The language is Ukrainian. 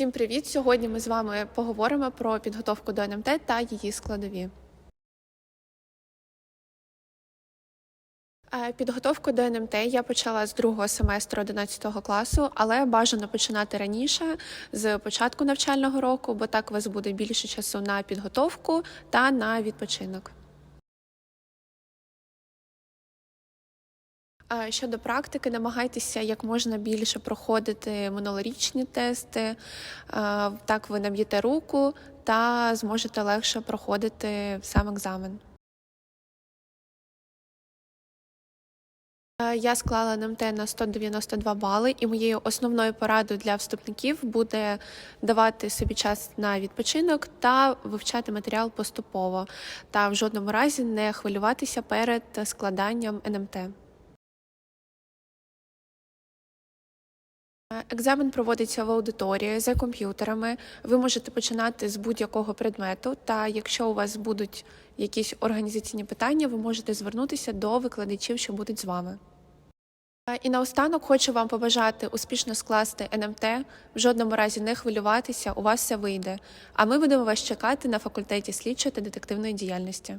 Всім привіт! Сьогодні ми з вами поговоримо про підготовку до НМТ та її складові. Е, Підготовку до НМТ я почала з другого семестру 11 класу, але бажано починати раніше з початку навчального року, бо так у вас буде більше часу на підготовку та на відпочинок. Щодо практики, намагайтеся як можна більше проходити минулорічні тести. Так ви наб'єте руку та зможете легше проходити сам екзамен. Я склала НМТ на 192 бали, і моєю основною порадою для вступників буде давати собі час на відпочинок та вивчати матеріал поступово, та в жодному разі не хвилюватися перед складанням НМТ. Екзамен проводиться в аудиторії за комп'ютерами. Ви можете починати з будь-якого предмету. Та якщо у вас будуть якісь організаційні питання, ви можете звернутися до викладачів, що будуть з вами. Е, І наостанок хочу вам побажати успішно скласти НМТ, в жодному разі не хвилюватися, у вас все вийде. А ми будемо вас чекати на факультеті слідчої та детективної діяльності.